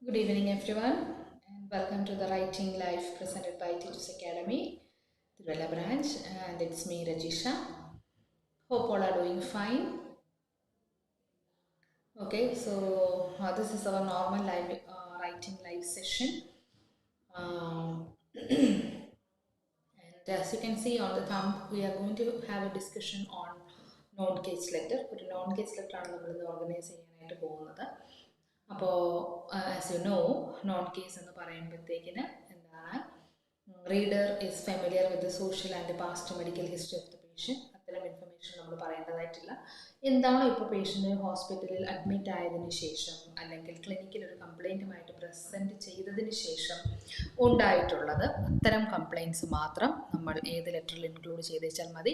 Good evening, everyone, and welcome to the Writing Life presented by Teachers Academy, Tirula branch, and it's me, Rajisha. Hope all are doing fine. Okay, so uh, this is our normal live uh, writing live session. Um, and as you can see on the thumb, we are going to have a discussion on non case letter ഒരു non case letter ആണ് നമ്മൾ ഇന്ന് organise ചെയ്യാനായിട്ട് പോകുന്നത് അപ്പോൾ as you know non case എന്ന് പറയുമ്പോഴത്തേക്കിന് എന്താണ് reader is familiar with social and past medical history of the patient അത്തരം ഇൻഫർമേഷൻ നമ്മൾ പറയേണ്ടതായിട്ടില്ല. എന്താണോ ഇപ്പോൾ പേഷ്യന്റ് ഹോസ്പിറ്റലിൽ അഡ്മിറ്റ് ആയതിനു ശേഷം അല്ലെങ്കിൽ ക്ലിനിക്കിൽ ഒരു കംപ്ലൈന്റുമായിട്ട് പ്രസന്റ് ചെയ്തതിന് ശേഷം ഉണ്ടായിട്ടുള്ളത്? അത്തരം കംപ്ലയിൻസ് മാത്രം നമ്മൾ ഏത് ലെറ്ററിൽ ഇൻക്ലൂഡ് ചെയ്ത് വെച്ചാൽ മതി.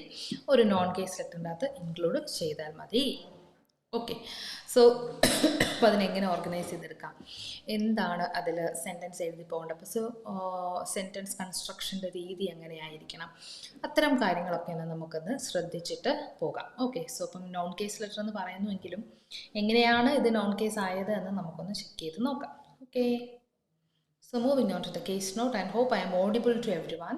ഒരു നോൺ കേസ് ലെറ്ററിന്റെ അകത്ത് ഇൻക്ലൂഡ് ചെയ്താൽ മതി. ഓക്കെ സോ അപ്പോൾ അതിനെങ്ങനെ ഓർഗനൈസ് ചെയ്തെടുക്കാം? എന്താണ് അതിൽ സെന്റൻസ് എഴുതി പോകേണ്ടത്? അപ്പോൾ സോ സെന്റൻസ് കൺസ്ട്രക്ഷന്റെ രീതി എങ്ങനെയായിരിക്കണം? അത്തരം കാര്യങ്ങളൊക്കെ ഒന്ന് നമുക്കൊന്ന് ശ്രദ്ധിച്ചിട്ട് പോകാം. ഓക്കെ സോ അപ്പം നോൺ കേസ് ലെറ്റർ എന്ന് പറയുന്നുവെങ്കിലും എങ്ങനെയാണ് ഇത് നോൺ കേസ് ആയത് എന്ന് നമുക്കൊന്ന് ചെക്ക് ചെയ്ത് നോക്കാം. Okay so moving on to the case note and hope I'm audible to everyone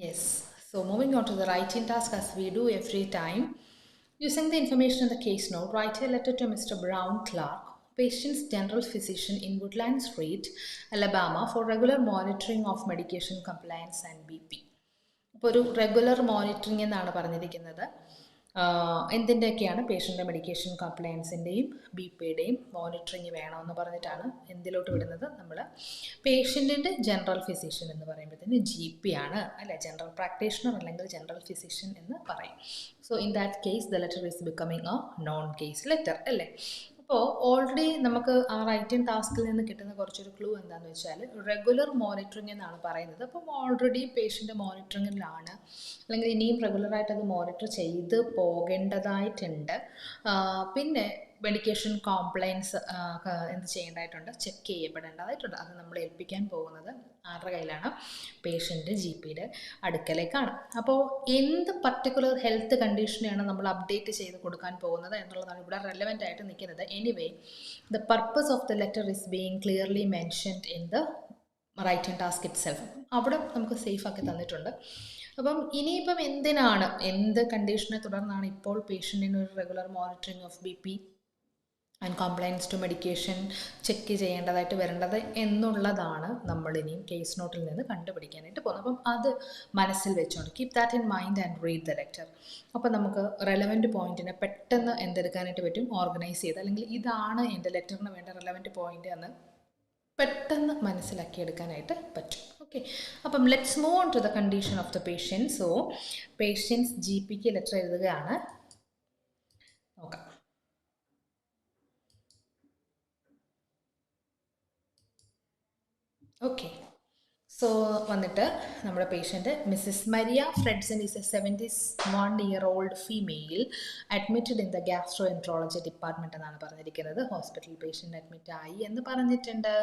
Yes, so moving on to the writing task as we do every time. Using the information in the case note, write a letter to Mr. Brown Clark, patient's general physician in Woodland Street, Alabama, for regular monitoring of medication compliance and BP. ഇപ്പോൾ ഒരു regular monitoring എന്നാണ് പറഞ്ഞിരിക്കുന്നത് എന്തിന്റെയൊക്കെയാണ് പേഷ്യന്റെ medication കംപ്ലയൻസിന്റെയും B പിയുടെയും monitoring വേണമെന്ന് പറഞ്ഞിട്ടാണ് എന്തിലോട്ട് വിടുന്നത്? നമ്മൾ പേഷ്യന്റിന്റെ ജനറൽ ഫിസിഷ്യൻ എന്ന് പറയുമ്പോഴത്തേന് ജി പി ആണ് അല്ലെ? ജനറൽ പ്രാക്ടീഷണർ അല്ലെങ്കിൽ ജനറൽ ഫിസിഷ്യൻ എന്ന് പറയും. So in that case the letter is becoming a non case letter അല്ലേ? അപ്പോൾ ഓൾറെഡി നമുക്ക് ആ റൈറ്റിംഗ് ടാസ്കിൽ നിന്ന് കിട്ടുന്ന കുറച്ചൊരു ക്ലൂ എന്താണെന്ന് വെച്ചാൽ റെഗുലർ മോണിറ്ററിംഗ് എന്നാണ് പറയുന്നത്. അപ്പം ഓൾറെഡി പേഷ്യന്റ് മോണിറ്ററിങ്ങിലാണ് അല്ലെങ്കിൽ ഇനിയും റെഗുലറായിട്ട് അത് മോണിറ്റർ ചെയ്ത് പോകേണ്ടതായിട്ടുണ്ട്. പിന്നെ മെഡിക്കേഷൻ കോംപ്ലയൻസ് എന്ത് ചെയ്യേണ്ടതായിട്ടുണ്ട്? ചെക്ക് ചെയ്യപ്പെടേണ്ടതായിട്ടുണ്ട്. അത് നമ്മൾ ഏൽപ്പിക്കാൻ പോകുന്നത് ആരുടെ കയ്യിലാണ്? പേഷ്യന്റ് ജി പിയുടെ അടുക്കലേക്കാണ്. അപ്പോൾ എന്ത് പർട്ടിക്കുലർ ഹെൽത്ത് കണ്ടീഷനെയാണ് നമ്മൾ അപ്ഡേറ്റ് ചെയ്ത് കൊടുക്കാൻ പോകുന്നത് എന്നുള്ളതാണ് ഇവിടെ റെലവെന്റ് ആയിട്ട് നിൽക്കുന്നത്. Anyway the purpose of the letter is being clearly mentioned in the writing task itself അവിടെ നമുക്ക് സേഫ് ആക്കി തന്നിട്ടുണ്ട്. അപ്പം ഇനിയിപ്പം എന്തിനാണ്? എന്ത് കണ്ടീഷനെ തുടർന്നാണ് ഇപ്പോൾ പേഷ്യന്റിന് ഒരു regular monitoring of B P and compliance to medication check ചെയ്യേണ്ടതായിട്ട് വരേണ്ടത് എന്നുള്ളതാണ് നമ്മൾ ഇനിയും കേസ് നോട്ടിൽ നിന്ന് കണ്ടുപിടിക്കാനായിട്ട് പോകുന്നത്. അപ്പം അത് മനസ്സിൽ വെച്ചോണ്ട് keep that in mind and read the letter അപ്പം നമുക്ക് റെലവന്റ് പോയിന്റിനെ പെട്ടെന്ന് എന്തെടുക്കാനായിട്ട് പറ്റും? ഓർഗനൈസ് ചെയ്ത്. അല്ലെങ്കിൽ ഇതാണ് എന്റെ ലെറ്ററിന് വേണ്ട റെലവന്റ് പോയിന്റ് എന്ന് പെട്ടെന്ന് മനസ്സിലാക്കി എടുക്കാനായിട്ട് പറ്റും. ഓക്കെ അപ്പം let's move on to the condition of the patients so patients G pick letter എഴുതുകയാണ്. നോക്കാം. ഓക്കെ സോ വന്നിട്ട് നമ്മുടെ patient Mrs Maria Fredson is a seventy one year old female admitted in the gastroenterology department എന്നാണ് പറഞ്ഞിരിക്കുന്നത്. Hospital patient admit ആയി എന്ന് പറഞ്ഞിട്ടുണ്ട്.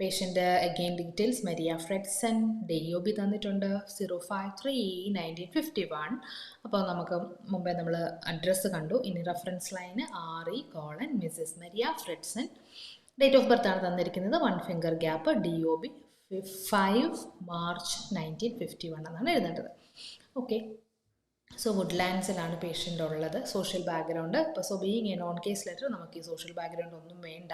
Patient again details Maria Fredson D O B തന്നിട്ടുണ്ട്. Zero five three nineteen fifty one അപ്പോൾ നമുക്ക് മുമ്പേ നമ്മൾ അഡ്രസ്സ് കണ്ടു. ഇനി reference line R E colon Mrs Maria Fredson date of birth ആണ് തന്നിരിക്കുന്നത്. One finger gap D O B five March nineteen fifty one എന്നാണ് എഴുതേണ്ടത്. ഓക്കെ സോ വുഡ്ലാൻഡ്സിലാണ് പേഷ്യന്റ് ഉള്ളത് സോഷ്യൽ ബാക്ക്ഗ്രൗണ്ട് ഇപ്പോൾ so being a non case letter നമുക്ക് ഈ social background ഒന്നും വേണ്ട.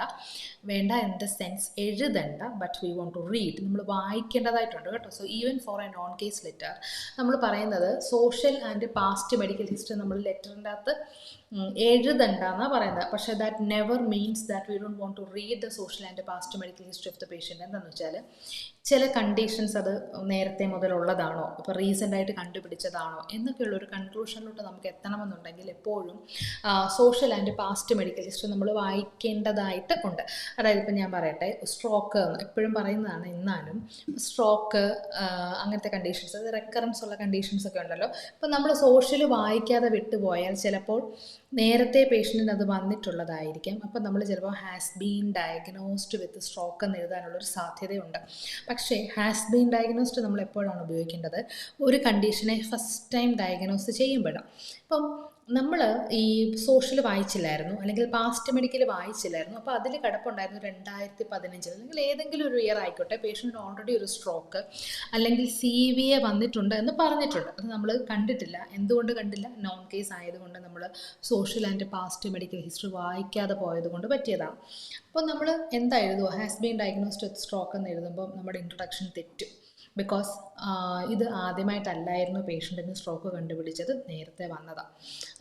വേണ്ട in the sense എഴുതണ്ട but we want to read നമ്മൾ വായിക്കേണ്ടതായിട്ടുണ്ട് കേട്ടോ. So even for a non case letter നമ്മൾ പറയുന്നത് social and past medical history നമ്മൾ ലെറ്ററിന്റെ അകത്ത് എഴുതണ്ട എന്നാണ് പറയുന്നത്. പക്ഷേ that never means that we don't want to read the social and past medical history of the patient എന്താണെന്ന് വെച്ചാൽ ചില കണ്ടീഷൻസ് അത് നേരത്തെ മുതലുള്ളതാണോ? ഇപ്പോൾ റീസെന്റ് ആയിട്ട് കണ്ടുപിടിച്ചതാണോ? എന്നൊക്കെയുള്ള ഒരു കൺക്ലൂഷനിലോട്ട് നമുക്ക് എത്തണമെന്നുണ്ടെങ്കിൽ എപ്പോഴും social and past medical history നമ്മൾ വായിക്കേണ്ടതായിട്ട് ഉണ്ട്. അതായത് ഇപ്പം ഞാൻ പറയട്ടെ സ്ട്രോക്ക് എപ്പോഴും പറയുന്നതാണ് എന്നാലും സ്ട്രോക്ക് അങ്ങനത്തെ കണ്ടീഷൻസ് അത് റെക്കറൻസ് ഉള്ള കണ്ടീഷൻസ് ഒക്കെ ഉണ്ടല്ലോ. ഇപ്പം നമ്മൾ സോഷ്യൽ വായിക്കാതെ വിട്ടുപോയാൽ ചിലപ്പോൾ നേരത്തെ പേഷ്യന്റിന് അത് വന്നിട്ടുള്ളതായിരിക്കാം. അപ്പം നമ്മൾ ചിലപ്പോൾ has been diagnosed with stroke എന്ന് എഴുതാനുള്ളൊരു സാധ്യതയുണ്ട്. പക്ഷേ ഹാസ് ബീൻ ഡയഗ്നോസ്ഡ് നമ്മൾ എപ്പോഴാണ് ഉപയോഗിക്കേണ്ടത്? ഒരു കണ്ടീഷനെ ഫസ്റ്റ് ടൈം ഡയഗ്നോസ് ചെയ്യുമ്പോഴാണ്. ഇപ്പം നമ്മൾ ഈ സോഷ്യൽ വായിച്ചില്ലായിരുന്നു അല്ലെങ്കിൽ പാസ്റ്റ് മെഡിക്കൽ വായിച്ചില്ലായിരുന്നു അപ്പോൾ അതിൽ കിടപ്പുണ്ടായിരുന്നു രണ്ടായിരത്തി പതിനഞ്ചിൽ അല്ലെങ്കിൽ ഏതെങ്കിലും ഒരു ഇയർ ആയിക്കോട്ടെ പേഷ്യന്റ് ഓൾറെഡി ഒരു സ്ട്രോക്ക് അല്ലെങ്കിൽ സി വി എ വന്നിട്ടുണ്ട് എന്ന് പറഞ്ഞിട്ടുണ്ട്. അത് നമ്മൾ കണ്ടിട്ടില്ല. എന്തുകൊണ്ട് കണ്ടില്ല? നോൺ കേസ് ആയതുകൊണ്ട് നമ്മൾ social and past medical history വായിക്കാതെ പോയത് കൊണ്ട് പറ്റിയതാണ്. അപ്പോൾ നമ്മൾ എന്താ എഴുതുക? Has been diagnosed with stroke എന്ന് എഴുതുമ്പോൾ നമ്മുടെ ഇൻട്രൊഡക്ഷൻ തെറ്റും. ബിക്കോസ് ഇത് ആദ്യമായിട്ടല്ലായിരുന്നു പേഷ്യന്റിന് സ്ട്രോക്ക് കണ്ടുപിടിച്ചത് നേരത്തെ വന്നതാണ്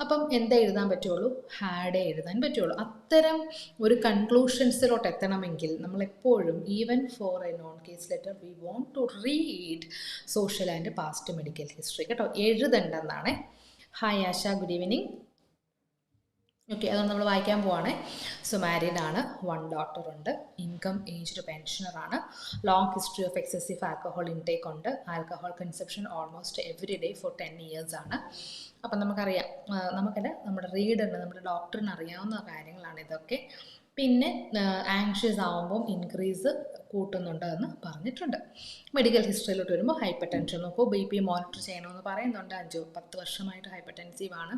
അപ്പം എന്താ എഴുതാൻ പറ്റുള്ളൂ? ഹാഡേ എഴുതാൻ പറ്റുള്ളൂ. അത്തരം ഒരു കൺക്ലൂഷൻസിലോട്ട് എത്തണമെങ്കിൽ നമ്മളെപ്പോഴും even for a non case letter we want to read social and past medical history കേട്ടോ എഴുതണ്ടെന്നാണ്. Hi Asha good evening okay അതുകൊണ്ട് നമ്മൾ വായിക്കാൻ പോവാണ്. സോ മാരീഡ് ആണ്. വൺ ഡോട്ടർ ഉണ്ട്. Income aged പെൻഷനറാണ് long history of excessive alcohol intake ഉണ്ട്. Alcohol conception almost every day for ten years ആണ്. അപ്പം നമുക്കറിയാം. നമുക്കത് നമ്മുടെ റീഡറിന് നമ്മുടെ ഡോക്ടറിന് അറിയാവുന്ന കാര്യങ്ങളാണ് ഇതൊക്കെ. പിന്നെ ആങ്ഷ്യസ് ആവുമ്പം ഇൻക്രീസ് കൂട്ടുന്നുണ്ട് എന്ന് പറഞ്ഞിട്ടുണ്ട്. മെഡിക്കൽ ഹിസ്റ്ററിയിലോട്ട് വരുമ്പോൾ ഹൈപ്പർ ടെൻഷൻ നോക്കൂ ബി പി മോണിറ്റർ ചെയ്യണമെന്ന് പറയുന്നുണ്ട്. അഞ്ചോ പത്ത് വർഷമായിട്ട് ഹൈപ്പർ ടെൻസീവ് ആണ്.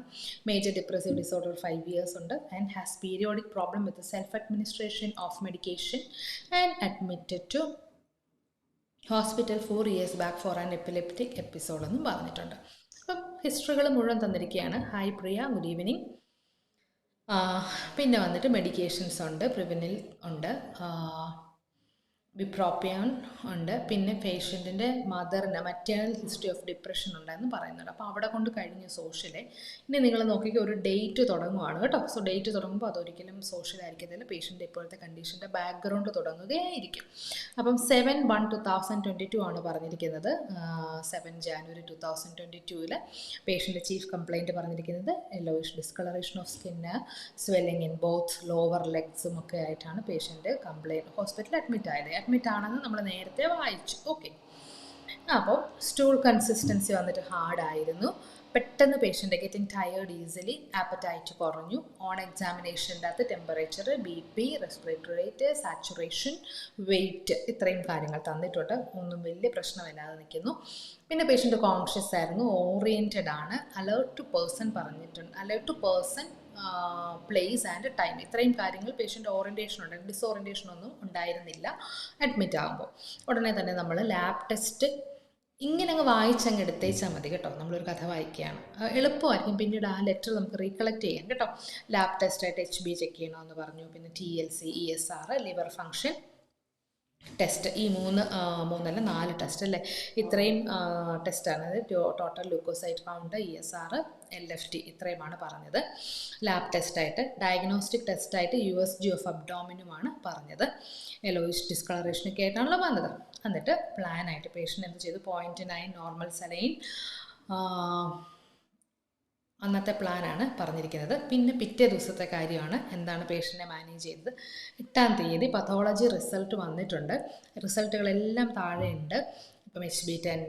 Major depressive disorder five years ഉണ്ട്. And has periodic problem with self administration of medication and admitted to hospital four years back for an epileptic episode എന്നും പറഞ്ഞിട്ടുണ്ട്. അപ്പം ഹിസ്റ്ററികൾ മുഴുവൻ തന്നിരിക്കുകയാണ് ഹായ് പ്രിയ ഗുഡ് ഈവനിങ് പിന്നെ വന്നിട്ട് മെഡിക്കേഷൻസ് ഉണ്ട് പ്രിവിനിൽ ഉണ്ട്. ബിപ്രോപ്പിയോൺ ഉണ്ട്. പിന്നെ പേഷ്യന്റിന്റെ മദറിന് മറ്റേണൽ ഹിസ്റ്ററി ഓഫ് ഡിപ്രഷൻ ഉണ്ടെന്ന് പറയുന്നുണ്ട്. അപ്പോൾ അവിടെ കൊണ്ട് കഴിഞ്ഞ സോഷ്യലെ ഇനി നിങ്ങൾ നോക്കിക്കുക ഒരു ഡേറ്റ് തുടങ്ങുവാണ് കേട്ടോ. സോ ഡേറ്റ് തുടങ്ങുമ്പോൾ അതൊരിക്കലും സോഷ്യൽ ആയിരിക്കത്തില്ല. പേഷ്യന്റെ ഇപ്പോഴത്തെ കണ്ടീഷന്റെ ബാക്ക്ഗ്രൗണ്ട് തുടങ്ങുകയായിരിക്കും. അപ്പം seven one two thousand twenty two ആണ് പറഞ്ഞിരിക്കുന്നത്. Seven January two thousand twenty ടുവിൽ പേഷ്യന്റെ ചീഫ് കംപ്ലയിന്റ് പറഞ്ഞിരിക്കുന്നത്. Yellowish discolouration of skin swelling in both lower ലെഗ്സും ഒക്കെ ആയിട്ടാണ് പേഷ്യന്റ് കംപ്ലയിന്റ് ഹോസ്പിറ്റലിൽ അഡ്മിറ്റ് ആയത്. അഡ്മിറ്റ് ആണെന്ന് നമ്മൾ നേരത്തെ വായിച്ചു. ഓക്കെ അപ്പോൾ സ്റ്റൂൾ കൺസിസ്റ്റൻസി വന്നിട്ട് ഹാർഡായിരുന്നു പെട്ടെന്ന് patient getting tired easily appetite കുറഞ്ഞു. ഓൺ എക്സാമിനേഷന്റെ അകത്ത് temperature B P respiratory rate saturation weight ഇത്രയും കാര്യങ്ങൾ തന്നിട്ടുണ്ട്. ഒന്നും വലിയ പ്രശ്നമില്ലാതെ നിൽക്കുന്നു. പിന്നെ പേഷ്യന്റ് കോൺഷ്യസ് ആയിരുന്നു ഓറിയന്റഡ് ആണ്. അലേർട്ട് ടു പേഴ്സൺ പറഞ്ഞിട്ടുണ്ട്. Alert to person place and time ഇത്രയും കാര്യങ്ങൾ പേഷ്യന്റ് ഓറിയന്റേഷൻ ഉണ്ട്. ഡിസോറിയന്റേഷൻ ഒന്നും ഉണ്ടായിരുന്നില്ല. അഡ്മിറ്റ് ആകുമ്പോൾ ഉടനെ തന്നെ നമ്മൾ ലാബ് ടെസ്റ്റ് ഇങ്ങനെ അങ്ങ് വായിച്ചങ്ങ് എടുത്തേച്ചാൽ മതി കേട്ടോ. നമ്മളൊരു കഥ വായിക്കുകയാണ്. എളുപ്പമായിരിക്കും. പിന്നീട് ആ ലെറ്റർ നമുക്ക് റീകളക്ട് ചെയ്യാം കേട്ടോ. ലാബ് ടെസ്റ്റായിട്ട് എച്ച് ബി ചെക്ക് ചെയ്യണമെന്ന് പറഞ്ഞു. പിന്നെ T L C E S R liver function test ഈ മൂന്ന് മൂന്നല്ല നാല് ടെസ്റ്റ് അല്ലേ? ഇത്രയും ടെസ്റ്റാണ് അതായത് total leucocyte count E S R L F T ഇത്രയുമാണ് പറഞ്ഞത്. ലാബ് ടെസ്റ്റായിട്ട് ഡയഗ്നോസ്റ്റിക് ടെസ്റ്റായിട്ട് യു എസ് ജി ഓഫ് അബ്ഡോമിനുമാണ് പറഞ്ഞത്. എലോയിഷ് ഡിസ്കളറേഷനൊക്കെ ആയിട്ടാണല്ലോ വന്നത് എന്നിട്ട് പ്ലാനായിട്ട് പേഷ്യന്റ് എന്ത് ചെയ്തു? പോയിന്റ് നയൻ നോർമൽ സലൈൻ അന്നത്തെ പ്ലാനാണ് പറഞ്ഞിരിക്കുന്നത്. പിന്നെ പിറ്റേ ദിവസത്തെ കാര്യമാണ്. എന്താണ് പേഷ്യന്റിനെ മാനേജ് ചെയ്തത്? എട്ടാം തീയതി പത്തോളജി റിസൾട്ട് വന്നിട്ടുണ്ട്. റിസൾട്ടുകളെല്ലാം താഴെയുണ്ട്. ഇപ്പം എച്ച് ബി ടെൻ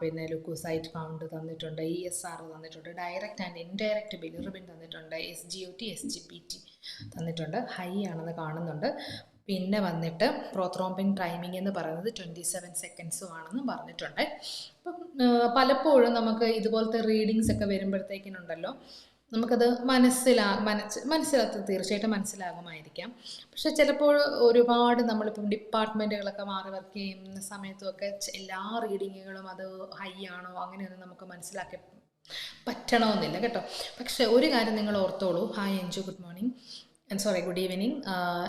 പിന്നെ ലുക്കോസൈറ്റ് കൗണ്ട് തന്നിട്ടുണ്ട് ഇ എസ് ആർ തന്നിട്ടുണ്ട് ഡയറക്റ്റ് ആൻഡ് ഇൻഡയറക്റ്റ് ബിലിറബിൻ തന്നിട്ടുണ്ട് S G O T S G P T തന്നിട്ടുണ്ട്. ഹൈ ആണെന്ന് കാണുന്നുണ്ട്. പിന്നെ വന്നിട്ട് പ്രോത്രോംബിൻ ടൈമിംഗ് എന്ന് പറയുന്നത് ട്വന്റി സെവൻ സെക്കൻഡ്സും ആണെന്ന് പറഞ്ഞിട്ടുണ്ട്. അപ്പം പലപ്പോഴും നമുക്ക് ഇതുപോലത്തെ റീഡിങ്സ് ഒക്കെ വരുമ്പോഴത്തേക്കിനുണ്ടല്ലോ നമുക്കത് മനസ്സിലാ മനസ്സ് മനസ്സിലാത്ത തീർച്ചയായിട്ടും മനസ്സിലാകുമായിരിക്കാം. പക്ഷെ ചിലപ്പോൾ ഒരുപാട് നമ്മളിപ്പം ഡിപ്പാർട്ട്മെന്റുകളൊക്കെ മാറി വർക്ക് ചെയ്യുന്ന സമയത്തുമൊക്കെ എല്ലാ റീഡിങ്ങുകളും അത് ഹൈ ആണോ അങ്ങനെയൊന്നും നമുക്ക് മനസ്സിലാക്കി പറ്റണമെന്നില്ല കേട്ടോ. പക്ഷെ ഒരു കാര്യം നിങ്ങൾ ഓർത്തോളൂ. Hi Anju good morning sorry good evening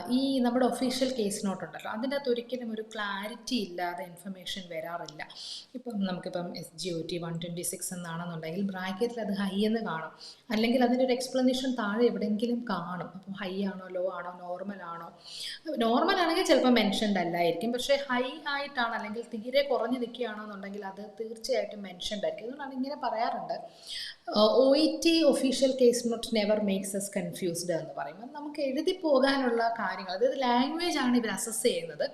ഈ നമ്മുടെ ഒഫീഷ്യൽ കേസ് നോട്ട് ഉണ്ടല്ലോ. അതിന്റെ അകത്ത് ഒരിക്കലും ഒരു ക്ലാരിറ്റി ഇല്ലാതെ ഇൻഫർമേഷൻ വരാറില്ല. ഇപ്പം നമുക്കിപ്പം S G O T one twenty six എന്നാണെന്നുണ്ടെങ്കിൽ ബ്രാക്കറ്റിൽ അത് ഹൈ എന്ന് കാണും. അല്ലെങ്കിൽ അതിന്റെ ഒരു എക്സ്പ്ലനേഷൻ താഴെ എവിടെയെങ്കിലും കാണും. അപ്പോൾ ഹൈ ആണോ ലോ ആണോ നോർമൽ ആണോ? നോർമൽ ആണെങ്കിൽ ചിലപ്പോൾ മെൻഷൻഡ് അല്ലായിരിക്കും. പക്ഷേ ഹൈ ആയിട്ടാണ് അല്ലെങ്കിൽ തീരെ കുറഞ്ഞു നിൽക്കുകയാണെന്നുണ്ടെങ്കിൽ അത് തീർച്ചയായിട്ടും മെൻഷൻഡ് ആയിരിക്കും. അതുകൊണ്ടാണ് ഇങ്ങനെ പറയാറുണ്ട്. O E T official case note never makes us confused എന്ന് പറയുമ്പോൾ നമുക്ക് എഴുതി പോകാനുള്ള കാര്യങ്ങൾ അതായത് ലാംഗ്വേജ് ആണ് ഇവർ അസസ് ചെയ്യുന്നത്.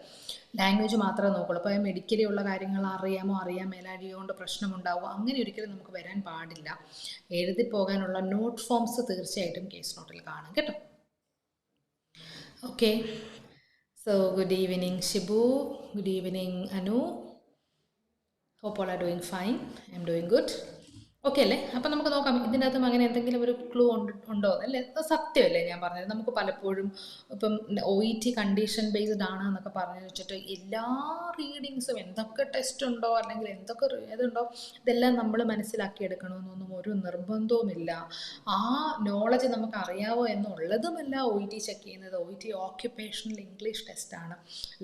ലാംഗ്വേജ് മാത്രമേ നോക്കുള്ളൂ. അപ്പോൾ മെഡിക്കലി ഉള്ള കാര്യങ്ങൾ അറിയാമോ അറിയാൻ മേലാഴിയോ കൊണ്ട് പ്രശ്നമുണ്ടാവുമോ അങ്ങനെ ഒരിക്കലും നമുക്ക് വരാൻ പാടില്ല. എഴുതി പോകാനുള്ള നോട്ട് ഫോംസ് തീർച്ചയായിട്ടും കേസ് നോട്ടിൽ കാണും കേട്ടോ. Okay so good evening Shibu good evening Anu hope all are doing fine I'm doing good okay അല്ലേ? അപ്പം നമുക്ക് നോക്കാം ഇതിന്റെ അകത്തും അങ്ങനെ എന്തെങ്കിലും ഒരു ക്ലൂ ഉണ്ടോ അല്ലേ സത്യമല്ലേ ഞാൻ പറഞ്ഞത്? നമുക്ക് പലപ്പോഴും ഇപ്പം O E T condition based ആണ് എന്നൊക്കെ പറഞ്ഞു വെച്ചിട്ട് എല്ലാ റീഡിങ്സും എന്തൊക്കെ ടെസ്റ്റ് ഉണ്ടോ അല്ലെങ്കിൽ എന്തൊക്കെ ഇതുണ്ടോ ഇതെല്ലാം നമ്മൾ മനസ്സിലാക്കി എടുക്കണമെന്നൊന്നും ഒരു നിർബന്ധവുമില്ല ആ നോളജ് നമുക്ക് അറിയാവോ എന്നുള്ളതുമല്ല ഒ ഇ ടി ചെക്ക് ചെയ്യുന്നത്. O E T occupational English ടെസ്റ്റാണ്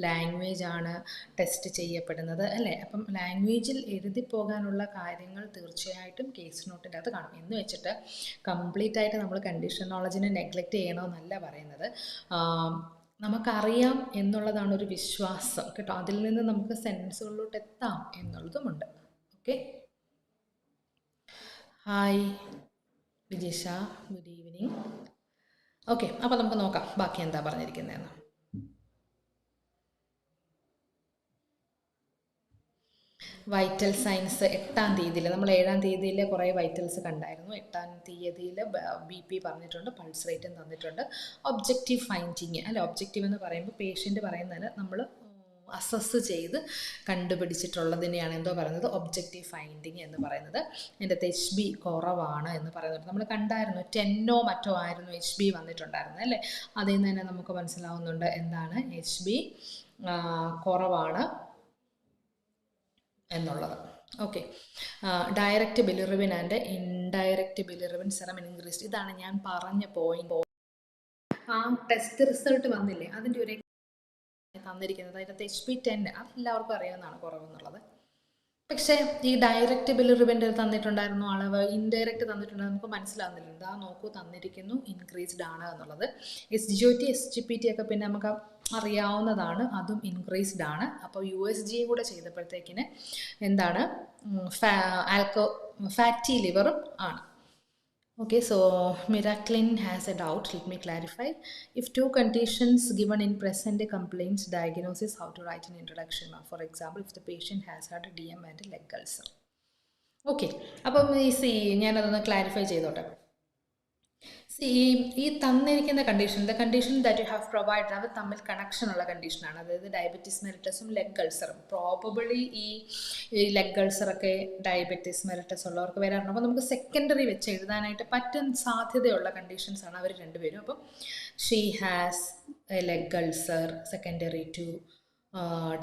ലാംഗ്വേജ് ആണ് ടെസ്റ്റ് ചെയ്യപ്പെടുന്നത് അല്ലേ? അപ്പം ലാംഗ്വേജിൽ എഴുതി പോകാനുള്ള കാര്യങ്ങൾ തീർച്ചയായിട്ടും കേസ് നോട്ടിന്റെ അകത്ത് കാണും. എന്ന് വെച്ചിട്ട് കംപ്ലീറ്റ് ആയിട്ട് നമ്മൾ കണ്ടീഷൻ നോളജിനെ നെഗ്ലക്റ്റ് ചെയ്യണമെന്നല്ല പറയുന്നത്. നമുക്കറിയാം എന്നുള്ളതാണ് ഒരു വിശ്വാസം. കേട്ടോ? അതിൽ നിന്ന് നമുക്ക് സെൻസുകളിലോട്ട് എത്താം എന്നുള്ളതുമുണ്ട്. Okay hi Vijesha. Good evening okay അപ്പോൾ നമുക്ക് നോക്കാം ബാക്കി എന്താ പറഞ്ഞിരിക്കുന്നതെന്ന്. വൈറ്റൽ സയൻസ് എട്ടാം തീയതിയിൽ നമ്മൾ ഏഴാം തീയതിയിൽ കുറേ വൈറ്റൽസ് കണ്ടായിരുന്നു. എട്ടാം തീയതിയിൽ ബി പി പറഞ്ഞിട്ടുണ്ട് പൾസ് റേറ്റും തന്നിട്ടുണ്ട്. ഒബ്ജക്റ്റീവ് ഫൈൻഡിങ് അല്ലെ ഒബ്ജക്റ്റീവ് എന്ന് പറയുമ്പോൾ പേഷ്യന്റ് പറയുന്നതിന് നമ്മൾ അസസ് ചെയ്ത് കണ്ടുപിടിച്ചിട്ടുള്ളതിനെയാണ് എന്തോ പറയുന്നത്? ഒബ്ജക്റ്റീവ് ഫൈൻഡിങ് എന്ന് പറയുന്നത്. എന്റെ എച്ച് ബി കുറവാണ് എന്ന് പറയുന്നത് നമ്മൾ കണ്ടായിരുന്നു ടെന്നോ മറ്റോ ആയിരുന്നു എച്ച് ബി വന്നിട്ടുണ്ടായിരുന്നത് അല്ലേ? അതിൽ നിന്ന് തന്നെ നമുക്ക് മനസ്സിലാവുന്നുണ്ട് എന്താണ് എച്ച് ബി കുറവാണ്. എന്നുള്ളത്. Okay direct bilirubin and indirect bilirubin serum increase ഇതാണ് ഞാൻ പറഞ്ഞ പോയിന്റ് ആ ടെസ്റ്റ് റിസൾട്ട് വന്നില്ലേ? അതിന്റെ ഒരു തന്നിരിക്കുന്നത്. അതിനകത്ത് എച്ച് പി ടെൻ അത് എല്ലാവർക്കും അറിയാവുന്നതാണ് കുറവെന്നുള്ളത്. പക്ഷേ ഈ ഡയറക്റ്റ് ബിൽ ബിലിറിവിന്റെ തന്നിട്ടുണ്ടായിരുന്നു അളവ്. ഇൻഡയറക്റ്റ് തന്നിട്ടുണ്ടായിരുന്നു. നമുക്ക് മനസ്സിലാവുന്നില്ല. ഇതാ നോക്കൂ തന്നിരിക്കുന്നു ഇൻക്രീസ്ഡ് ആണ് എന്നുള്ളത്. S G O T S G P T ഒക്കെ പിന്നെ നമുക്ക് അറിയാവുന്നതാണ്. അതും ഇൻക്രീസ്ഡ് ആണ്. അപ്പോൾ യു എസ് ജി കൂടെ ചെയ്തപ്പോഴത്തേക്കിന് എന്താണ്? ഫാ ആൽക്കോ ഫാറ്റി ലിവറും ആണ്. Okay, so Miraclin has a doubt. Let me clarify. If two conditions given in present complaints diagnosis, how to write an introduction? For example, if the patient has had a DM and a leg ulcer. Okay അപ്പം ഈ C ഞാനതൊന്ന് clarify ചെയ്തോട്ടെ see ഈ തന്നിരിക്കുന്ന condition the condition that you have provide അത് തമ്മിൽ connection ഉള്ള കണ്ടീഷനാണ് അതായത് ഡയബറ്റീസ് മെറിറ്റസും ലെഗ് അൾസറും പ്രോബബിളി ഈ ലെഗ് അൾസറൊക്കെ ഡയബറ്റീസ് മെറിറ്റസ് ഉള്ളവർക്ക് വരാറുണ്ട്. അപ്പോൾ നമുക്ക് സെക്കൻഡറി വെച്ച് എഴുതാനായിട്ട് പറ്റാൻ സാധ്യതയുള്ള കണ്ടീഷൻസാണ് അവർ രണ്ടുപേരും. അപ്പം she has a leg ulcer secondary to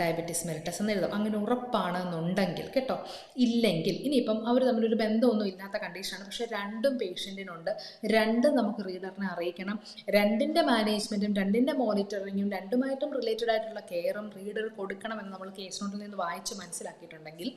diabetes mellitus എന്ന് എഴുതാം. അങ്ങനെ ഉറപ്പാണെന്നുണ്ടെങ്കിൽ കേട്ടോ. ഇല്ലെങ്കിൽ ഇനിയിപ്പം അവർ തമ്മിലൊരു ബന്ധമൊന്നും ഇല്ലാത്ത കണ്ടീഷനാണ് പക്ഷേ രണ്ടും പേഷ്യന്റിനുണ്ട് രണ്ടും നമുക്ക് റീഡറിനെ അറിയിക്കണം. രണ്ടിന്റെ മാനേജ്മെന്റും രണ്ടിന്റെ മോണിറ്ററിങ്ങും രണ്ടുമായിട്ടും റിലേറ്റഡ് ആയിട്ടുള്ള കെയറും റീഡർ കൊടുക്കണമെന്ന് നമ്മൾ കേസ് നോട്ടിൽ നിന്ന് വായിച്ച് മനസ്സിലാക്കിയിട്ടുണ്ടെങ്കിൽ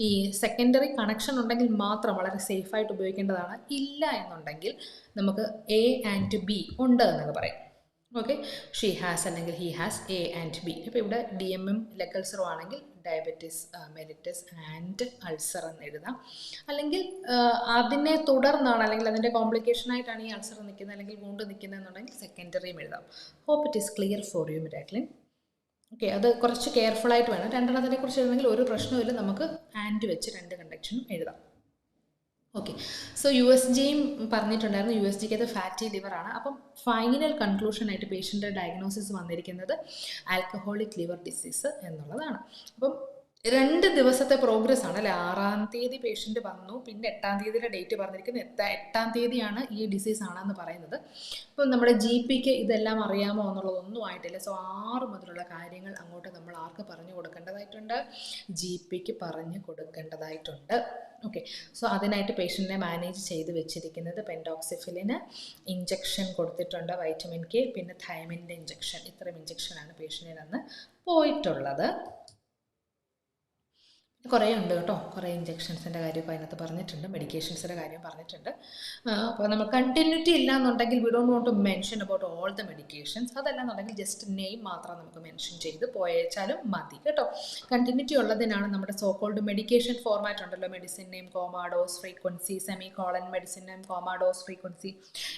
ഈ സെക്കൻഡറി കണക്ഷൻ ഉണ്ടെങ്കിൽ മാത്രം വളരെ സേഫായിട്ട് ഉപയോഗിക്കേണ്ടതാണ്. ഇല്ല എന്നുണ്ടെങ്കിൽ നമുക്ക് എ ആൻഡ് ബി ഉണ്ട് എന്നൊക്കെ പറയും. ഓക്കെ ഷീ ഹാസ് അല്ലെങ്കിൽ he has A and B അപ്പോൾ ഇവിടെ ഡി എം ലെഗ് അൾസറും ആണെങ്കിൽ ഡയബറ്റിസ് മെലിറ്റസ് ആൻഡ് അൾസർ എന്ന് എഴുതാം. അല്ലെങ്കിൽ അതിനെ തുടർന്നാണ് അല്ലെങ്കിൽ അതിന്റെ കോംപ്ലിക്കേഷനായിട്ടാണ് ഈ അൾസർ നിൽക്കുന്നത് അല്ലെങ്കിൽ വൂണ്ട് നിൽക്കുന്നത് എന്നുണ്ടെങ്കിൽ സെക്കൻഡറിയും എഴുതാം. Hope it is clear for you Miraclin okay അത് കുറച്ച് കെയർഫുൾ ആയിട്ട് വേണം. രണ്ടെണ്ണത്തിനെ കുറിച്ച് എഴുതണമെങ്കിൽ ഒരു പ്രശ്നമില്ല നമുക്ക് ആൻഡ് വെച്ച് രണ്ട് കണ്ടക്ഷനും എഴുതാം. ഓക്കെ സോ യു എസ് ജിയും പറഞ്ഞിട്ടുണ്ടായിരുന്നു. യു എസ് ജിക്ക് അത് ഫാറ്റി ലിവർ ആണ്. അപ്പം ഫൈനൽ കൺക്ലൂഷനായിട്ട് പേഷ്യന്റെ ഡയഗ്നോസിസ് വന്നിരിക്കുന്നത് ആൽക്കഹോളിക് ലിവർ ഡിസീസ് എന്നുള്ളതാണ്. അപ്പം രണ്ട് ദിവസത്തെ പ്രോഗ്രസ് ആണ് അല്ലെ? ആറാം തീയതി പേഷ്യന്റ് വന്നു പിന്നെ എട്ടാം തീയതിയുടെ ഡേറ്റ് പറഞ്ഞിരിക്കുന്നത് എത്ത എട്ടാം തീയതിയാണ് ഈ ഡിസീസ് ആണെന്ന് പറയുന്നത്. അപ്പം നമ്മുടെ ജി പിക്ക് ഇതെല്ലാം അറിയാമോ എന്നുള്ളതൊന്നും ആയിട്ടില്ല. സോ ആറ് മുതലുള്ള കാര്യങ്ങൾ അങ്ങോട്ട് നമ്മൾ ആർക്ക് പറഞ്ഞു കൊടുക്കേണ്ടതായിട്ടുണ്ട്? ജി പിക്ക് പറഞ്ഞു കൊടുക്കേണ്ടതായിട്ടുണ്ട്. ഓക്കെ സോ അതിനായിട്ട് പേഷ്യന്റിനെ മാനേജ് ചെയ്ത് വെച്ചിരിക്കുന്നത് പെൻഡോക്സിഫിലിന് ഇഞ്ചക്ഷൻ കൊടുത്തിട്ടുണ്ട് വൈറ്റമിൻ കെ പിന്നെ തൈമിന്റെ ഇഞ്ചക്ഷൻ ഇത്രയും ഇഞ്ചക്ഷനാണ് പേഷ്യന്റിൽ നിന്ന് പോയിട്ടുള്ളത്. കുറേ ഉണ്ട് കേട്ടോ. കുറേ ഇഞ്ചെക്ഷൻസിന്റെ കാര്യമൊക്കെ അതിനകത്ത് പറഞ്ഞിട്ടുണ്ട്. മെഡിക്കേഷൻസിന്റെ കാര്യം പറഞ്ഞിട്ടുണ്ട്. അപ്പോൾ നമ്മൾ കണ്ടിന്യൂറ്റി ഇല്ല എന്നുണ്ടെങ്കിൽ we don't want to mention about all the medications അതല്ല എന്നുണ്ടെങ്കിൽ ജസ്റ്റ് നെയിം മാത്രം നമുക്ക് മെൻഷൻ ചെയ്ത് പോയച്ചാലും മതി കേട്ടോ. കണ്ടിന്യൂറ്റി ഉള്ളതിനാണ് നമ്മുടെ സോ കോൾഡ് മെഡിക്കേഷൻ ഫോർമാറ്റ് ഉണ്ടല്ലോ medicine name comma dose frequency semicolon medicine name comma dose frequency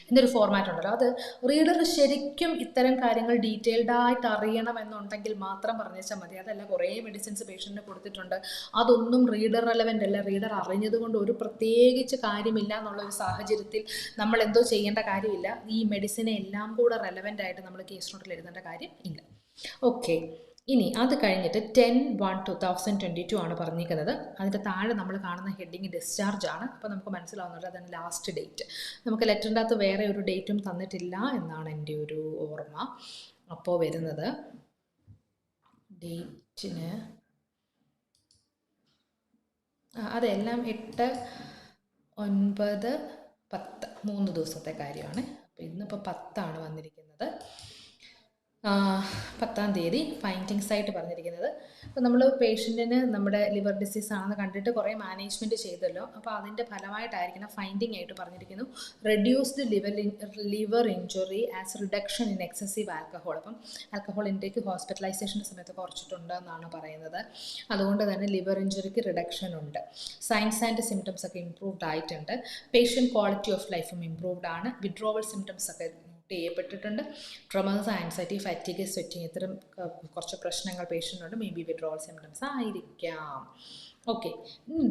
എന്നൊരു ഫോർമാറ്റ് ഉണ്ടല്ലോ. അത് റീഡർ ശരിക്കും ഇത്തരം കാര്യങ്ങൾ ഡീറ്റെയിൽഡ് ആയിട്ട് അറിയണം എന്നുണ്ടെങ്കിൽ മാത്രം പറഞ്ഞാൽ മതി. അതല്ല കുറേ മെഡിസിൻസ് പേഷ്യന്റിന് കൊടുത്തിട്ടുണ്ട്. അതൊന്നും റീഡർ റെലവന്റ് അല്ല. റീഡർ അറിഞ്ഞതുകൊണ്ട് ഒരു പ്രത്യേകിച്ച് കാര്യമില്ല എന്നുള്ള ഒരു സാഹചര്യത്തിൽ നമ്മൾ എന്തോ ചെയ്യേണ്ട കാര്യമില്ല. ഈ മെഡിസിനെ എല്ലാം കൂടെ റെലവന്റ് ആയിട്ട് നമ്മൾ കേസ് നോട്ടിൽ എഴുതേണ്ട കാര്യം ഇല്ല. ഓക്കെ ഇനി അത് കഴിഞ്ഞിട്ട് ten one two thousand twenty two ആണ് പറഞ്ഞിരിക്കുന്നത്. അതിന്റെ താഴെ നമ്മൾ കാണുന്ന ഹെഡിങ് ഡിസ്ചാർജ് ആണ്. അപ്പോൾ നമുക്ക് മനസ്സിലാവുന്നുണ്ട് അതാണ് ലാസ്റ്റ് ഡേറ്റ് നമുക്ക് ലെറ്ററിന്റെ അകത്ത് വേറെ ഒരു ഡേറ്റും തന്നിട്ടില്ല എന്നാണ് എന്റെ ഒരു ഓർമ്മ. അപ്പോൾ വരുന്നത് ഡേറ്റിന് അതെല്ലാം എട്ട് ഒൻപത് പത്ത് മൂന്ന് ദിവസത്തെ കാര്യമാണ്. അപ്പോൾ ഇന്നിപ്പോൾ പത്താണ് വന്നിരിക്കുന്നത്. പത്താം തീയതി ഫൈൻഡിങ്സ് ആയിട്ട് പറഞ്ഞിരിക്കുന്നത്. അപ്പോൾ നമ്മൾ പേഷ്യന്റിന് നമ്മുടെ ലിവർ ഡിസീസ് ആണെന്ന് കണ്ടിട്ട് കുറേ മാനേജ്മെന്റ് ചെയ്തല്ലോ. അപ്പോൾ അതിന്റെ ഫലമായിട്ടായിരിക്കണം ഫൈൻഡിങ് ആയിട്ട് പറഞ്ഞിരിക്കുന്നു. Reduced liver liver injury as reduction in excessive alcohol അപ്പം ആൽക്കഹോൾ ഇൻടേക്ക് ഹോസ്പിറ്റലൈസേഷന്റെ സമയത്ത് കുറച്ചിട്ടുണ്ട് എന്നാണ് പറയുന്നത്. അതുകൊണ്ട് തന്നെ ലിവർ ഇഞ്ചുറിക്ക് റിഡക്ഷൻ ഉണ്ട്. സൈൻസ് ആൻഡ് സിംറ്റംസ് ഒക്കെ ഇമ്പ്രൂവ്ഡ് ആയിട്ടുണ്ട്. പേഷ്യന്റ് ക്വാളിറ്റി ഓഫ് ലൈഫും ഇമ്പ്രൂവ്ഡ് ആണ്. വിഡ്രോവൽ സിംറ്റംസ് ഒക്കെ നോട്ട് ചെയ്യപ്പെട്ടിട്ടുണ്ട്. ട്രമേഴ്സ് ആൻസൈറ്റി ഫാറ്റിക് സ്വെറ്റിങ് ഇത്തരം കുറച്ച് പ്രശ്നങ്ങൾ പേഷ്യന്റുണ്ട് മേ ബി വിഡ്രോവൽ സിംറ്റംസ് ആയിരിക്കാം ഓക്കെ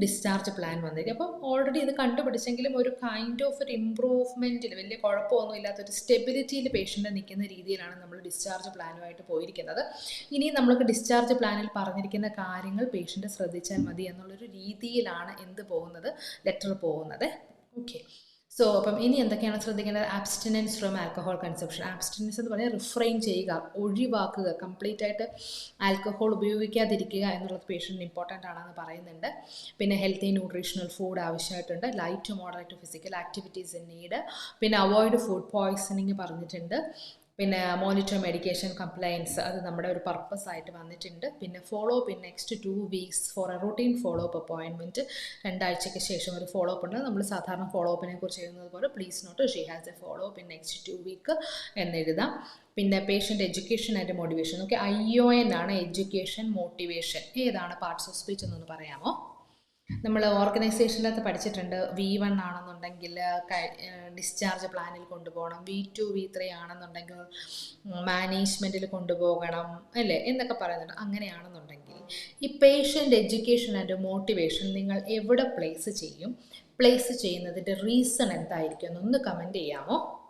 ഡിസ്ചാർജ് പ്ലാൻ വന്നിരിക്കും. അപ്പം ഓൾറെഡി ഇത് കണ്ടുപിടിച്ചെങ്കിലും ഒരു കൈൻഡ് ഓഫ് ഒരു ഇമ്പ്രൂവ്മെന്റിൽ വലിയ കുഴപ്പമൊന്നും ഇല്ലാത്ത ഒരു സ്റ്റെബിലിറ്റിയിൽ പേഷ്യന്റ് നിൽക്കുന്ന രീതിയിലാണ് നമ്മൾ ഡിസ്ചാർജ് പ്ലാനുമായിട്ട് പോയിരിക്കുന്നത്. ഇനി നമ്മൾക്ക് ഡിസ്ചാർജ് പ്ലാനിൽ പറഞ്ഞിരിക്കുന്ന കാര്യങ്ങൾ പേഷ്യന്റ് ശ്രദ്ധിച്ചാൽ മതി എന്നുള്ളൊരു രീതിയിലാണ് എന്ത് പോകുന്നത്? ലെറ്റർ പോകുന്നത്. ഓക്കെ സോ അപ്പം ഇനി എന്തൊക്കെയാണ് ശ്രദ്ധിക്കേണ്ടത്? Abstinence from alcohol consumption abstinence എന്ന് പറഞ്ഞാൽ റിഫ്രെയിൻ ചെയ്യുക ഒഴിവാക്കുക കംപ്ലീറ്റ് ആയിട്ട് ആൽക്കഹോൾ ഉപയോഗിക്കാതിരിക്കുക എന്നുള്ളത് പേഷ്യന്റിന് ഇമ്പോർട്ടന്റ് ആണെന്ന് പറയുന്നുണ്ട്. പിന്നെ healthy nutritional food ആവശ്യമായിട്ടുണ്ട്. Light moderate physical activities in need പിന്നെ അവോയ്ഡ് ഫുഡ് പോയ്സണിങ് പറഞ്ഞിട്ടുണ്ട്. പിന്നെ മോണിറ്റർ മെഡിക്കേഷൻ കംപ്ലയൻസ് അത് നമ്മുടെ ഒരു പർപ്പസ് ആയിട്ട് വന്നിട്ടുണ്ട്. പിന്നെ follow up in next two weeks for a routine follow up അപ്പോയിൻമെന്റ് രണ്ടാഴ്ചയ്ക്ക് ശേഷം ഒരു ഫോളോ അപ്പ് ഉണ്ട്. നമ്മൾ സാധാരണ ഫോളോ അപ്പിനെ കുറിച്ച് എഴുതുന്നത് പോലെ please note she has a follow up in next two week എന്നെഴുതാം പിന്നെ patient education and motivation okay I O N ആണ് എഡ്യൂക്കേഷൻ മോട്ടിവേഷൻ ഏതാണ് പാർട്സ് ഓഫ് സ്പീച്ച് എന്നൊന്ന് പറയാമോ? നമ്മൾ ഓർഗനൈസേഷനകത്ത് പഠിച്ചിട്ടുണ്ട്. വി വൺ ആണെന്നുണ്ടെങ്കിൽ ഡിസ്ചാർജ് പ്ലാനിൽ കൊണ്ടുപോകണം. വി ടു വി ത്രീ ആണെന്നുണ്ടെങ്കിൽ മാനേജ്മെന്റിൽ കൊണ്ടുപോകണം അല്ലേ? എന്നൊക്കെ പറയുന്നുണ്ട്. അങ്ങനെയാണെന്നുണ്ടെങ്കിൽ ഈ പേഷ്യന്റ് എഡ്യൂക്കേഷൻ ആൻഡ് മോട്ടിവേഷൻ നിങ്ങൾ എവിടെ പ്ലേസ് ചെയ്യും? പ്ലേസ് ചെയ്യുന്നതിന്റെ റീസൺ എന്തായിരിക്കും? എന്നൊന്ന് കമന്റ് ചെയ്യാമോ?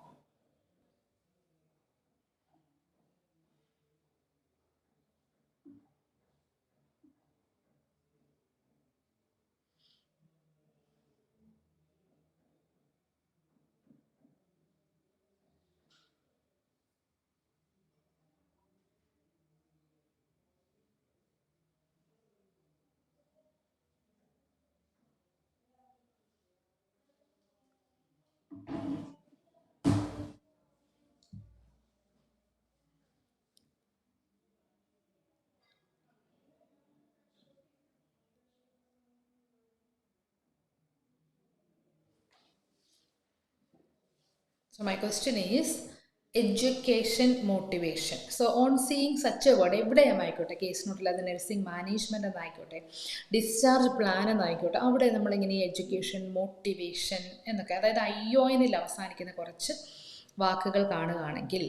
So my question is education motivation. So on seeing such a word എവിടെയും ആയിക്കോട്ടെ കേസ് നോട്ടിൽ അത് നഴ്സിംഗ് മാനേജ്മെന്റ് എന്നായിക്കോട്ടെ ഡിസ്ചാർജ് പ്ലാൻ എന്നായിക്കോട്ടെ അവിടെ നമ്മളിങ്ങനെ എഡ്യൂക്കേഷൻ മോട്ടിവേഷൻ എന്നൊക്കെ അതായത് അയ്യോ എന്നിൽ അവസാനിക്കുന്ന കുറച്ച് വാക്കുകൾ കാണുകയാണെങ്കിൽ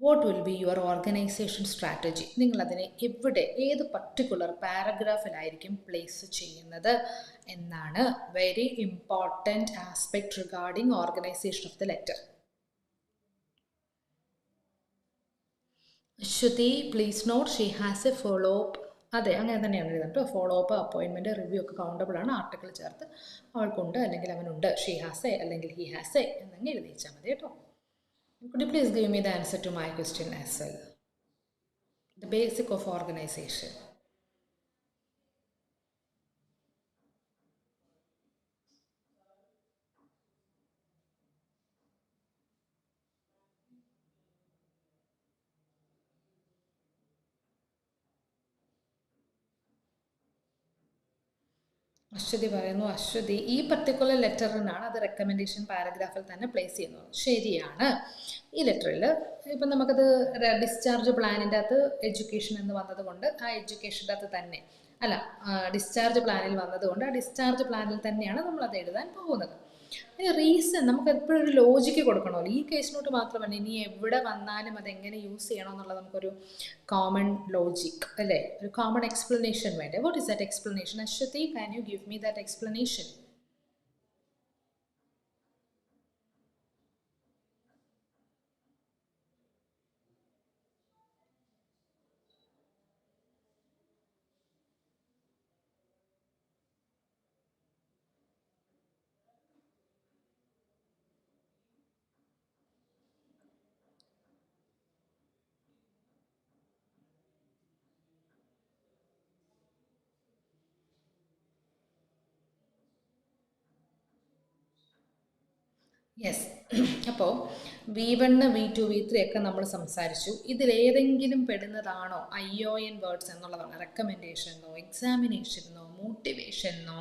what will be your organisation strategy നിങ്ങളതിനെ എവിടെ ഏത് പർട്ടിക്കുലർ പാരഗ്രാഫിലായിരിക്കും പ്ലേസ് ചെയ്യുന്നത് എന്നാണ് very important aspect regarding organisation of the letter Shruti, please note she has a follow up അതെ അങ്ങനെ തന്നെയാണ് എഴുതുന്നത് കേട്ടോ. ഫോളോ അപ്പ് അപ്പോയിൻമെന്റ് റിവ്യൂ ഒക്കെ കൗണ്ടബിളാണ് ആർട്ടിക്കിൾ ചേർത്ത് അവൾക്കുണ്ട് അല്ലെങ്കിൽ അവനുണ്ട്. ഷീ ഹാസ് എ അല്ലെങ്കിൽ ഹി ഹാസ് എ എന്നങ്ങ് എഴുതി വെച്ചാൽ മതി കേട്ടോ. Could please give me the answer to my question as well the basic of organisation Aswathy പറയുന്നു അശ്വതി ഈ പർട്ടിക്കുലർ ലെറ്ററിനാണ് അത് റെക്കമെൻഡേഷൻ പാരഗ്രാഫിൽ തന്നെ പ്ലേസ് ചെയ്യുന്നത്. ശരിയാണ്. ഈ ലെറ്ററിൽ ഇപ്പം നമുക്കത് ഡിസ്ചാർജ് പ്ലാനിന്റെ അകത്ത് എഡ്യൂക്കേഷൻ എന്ന് വന്നതുകൊണ്ട് ആ എഡ്യൂക്കേഷന്റെ അകത്ത് തന്നെ അല്ല ഡിസ്ചാർജ് പ്ലാനിൽ വന്നതുകൊണ്ട് ആ ഡിസ്ചാർജ് പ്ലാനിൽ തന്നെയാണ് നമ്മൾ അത് എഴുതാൻ പോകുന്നത്. റീസൺ നമുക്ക് എപ്പോഴും ഒരു ലോജിക്ക് കൊടുക്കണമല്ലോ. ഈ കേസിനോട്ട് മാത്രമല്ല ഇനി എവിടെ വന്നാലും അതെങ്ങനെ യൂസ് ചെയ്യണം എന്നുള്ളത് നമുക്കൊരു കോമൺ ലോജിക് അല്ലേ? ഒരു കോമൺ എക്സ്പ്ലനേഷൻ വേണ്ടേ. What is that explanation Aswathy can you give me that explanation yes അപ്പോൾ V one V two V three ഒക്കെ നമ്മൾ സംസാരിച്ചു. ഇതിലേതെങ്കിലും പെടുന്നതാണോ ഐ ഒ എൻ വേർഡ്സ് എന്നുള്ളതാണ് റെക്കമെൻഡേഷനോ എക്സാമിനേഷനോ മോട്ടിവേഷനോ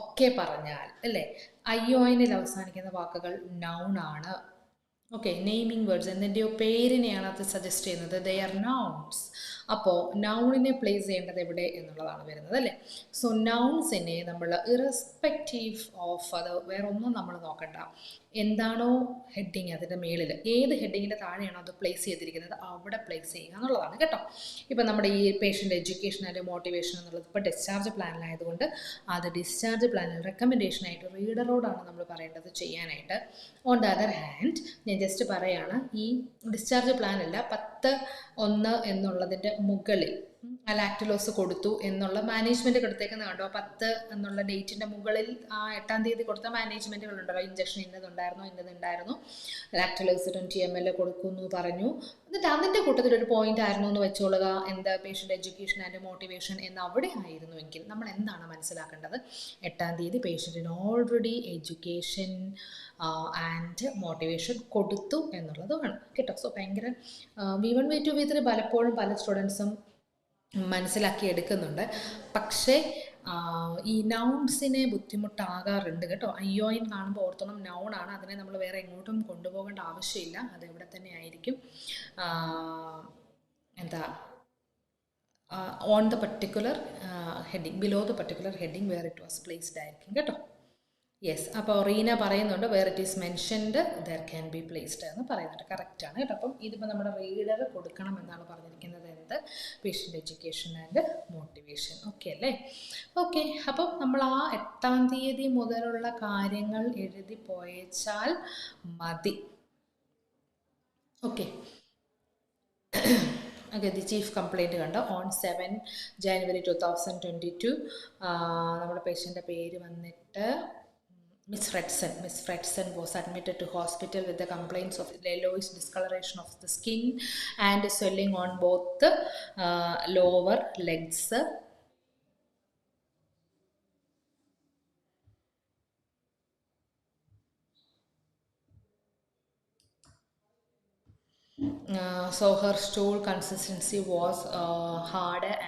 ഒക്കെ പറഞ്ഞാൽ അല്ലേ? ഐ ഒ എനിൽ അവസാനിക്കുന്ന വാക്കുകൾ നൗൺ ആണ്. ഓക്കെ നെയ്മിങ് വേർഡ്സ് എന്തിന്റെയോ പേരിനെയാണ് അത് സജസ്റ്റ് ചെയ്യുന്നത്. ദേ ആർ നൗൺസ് അപ്പോൾ നൗണിനെ പ്ലേസ് ചെയ്യേണ്ടത് എവിടെ എന്നുള്ളതാണ് വരുന്നത് അല്ലേ? സോ നൗൺസിനെ നമ്മൾ ഇറസ്പെക്റ്റീവ് ഓഫ് അത് വേറെ ഒന്നും നമ്മൾ നോക്കണ്ട. എന്താണോ ഹെഡിങ് അതിന്റെ മേളിൽ ഏത് ഹെഡിങ്ങിന്റെ താഴെയാണോ അത് പ്ലേസ് ചെയ്തിരിക്കുന്നത് അവിടെ പ്ലേസ് ചെയ്യുക എന്നുള്ളതാണ് കേട്ടോ. ഇപ്പം നമ്മുടെ ഈ പേഷ്യന്റ് എഡ്യൂക്കേഷൻ ആൻഡ് മോട്ടിവേഷൻ എന്നുള്ളത് ഇപ്പോൾ ഡിസ്ചാർജ് പ്ലാനിലായതുകൊണ്ട് അത് ഡിസ്ചാർജ് പ്ലാനിൽ റെക്കമെൻഡേഷനായിട്ട് റീഡറോടാണ് നമ്മൾ പറയേണ്ടത് ചെയ്യാനായിട്ട്. ഓൺ ദ അതർ ഹാൻഡ് ഞാൻ ജസ്റ്റ് പറയുകയാണ് ഈ ഡിസ്ചാർജ് പ്ലാനല്ല പത്ത് ഒന്ന് എന്നുള്ളതിന്റെ മുകളിൽ. ലാക്ടലോസ് കൊടുത്തു എന്നുള്ള മാനേജ്മെന്റ് കൊടുത്തേക്കുന്ന കണ്ടോ. പത്ത് എന്നുള്ള ഡേറ്റിന്റെ മുകളിൽ ആ എട്ടാം തീയതി കൊടുത്ത മാനേജ്മെന്റുകളുണ്ടല്ലോ ഇഞ്ചക്ഷൻ ഇന്നതുണ്ടായിരുന്നു? ഇന്നതുണ്ടായിരുന്നു. ലാക്ടലോസ് ട്വന്റി എം എൽ കൊടുക്കുന്നു പറഞ്ഞു. എന്നിട്ട് അതിന്റെ കൂട്ടത്തിൽ ഒരു പോയിന്റ് ആയിരുന്നു എന്ന് വെച്ചോളുക. എന്താ പേഷ്യന്റ് എഡ്യൂക്കേഷൻ ആൻഡ് മോട്ടിവേഷൻ എന്ന് അവിടെ ആയിരുന്നുവെങ്കിൽ നമ്മൾ എന്താണ് മനസ്സിലാക്കേണ്ടത്? എട്ടാം തീയതി പേഷ്യന്റിന് ഓൾറെഡി എഡ്യൂക്കേഷൻ ആൻഡ് മോട്ടിവേഷൻ കൊടുത്തു എന്നുള്ളതുമാണ് കേട്ടോ? സോ ഭയങ്കര V one V two V three പലപ്പോഴും പല സ്റ്റുഡൻസും മനസ്സിലാക്കി എടുക്കുന്നുണ്ട്. പക്ഷേ ഈ നൗൺസിനെ ബുദ്ധിമുട്ടാകാറുണ്ട് കേട്ടോ. അയ്യോയിൻ കാണുമ്പോൾ ഓർത്തോണം നൗണാണ് അതിനെ നമ്മൾ വേറെ എങ്ങോട്ടും കൊണ്ടുപോകേണ്ട ആവശ്യമില്ല. അത് എവിടെ തന്നെ ആയിരിക്കും. എന്താ on the particular heading below the particular heading where it was placed ആയിരിക്കും കേട്ടോ. യെസ് അപ്പോൾ റീന പറയുന്നുണ്ട് where it is mentioned there can be placed എന്ന് പറയുന്നുണ്ട്. കറക്റ്റാണ് കേട്ടോ. അപ്പം ഇതിപ്പോൾ നമ്മുടെ റീഡർ കൊടുക്കണം എന്നാണ് പറഞ്ഞിരിക്കുന്നത് എന്ത്? Patient education and motivation okay അല്ലേ? ഓക്കെ അപ്പം നമ്മൾ ആ എട്ടാം തീയതി മുതലുള്ള കാര്യങ്ങൾ എഴുതി പോയച്ചാൽ മതി. Okay okay the chief complaint കണ്ടോ? On seven January two thousand twenty two നമ്മുടെ പേഷ്യന്റെ പേര് വന്നിട്ട് Miss Fredson. Miss Fredson was admitted to hospital with the complaints of yellowish discoloration of the skin and swelling on both the uh, lower legs. So her stool consistency was uh,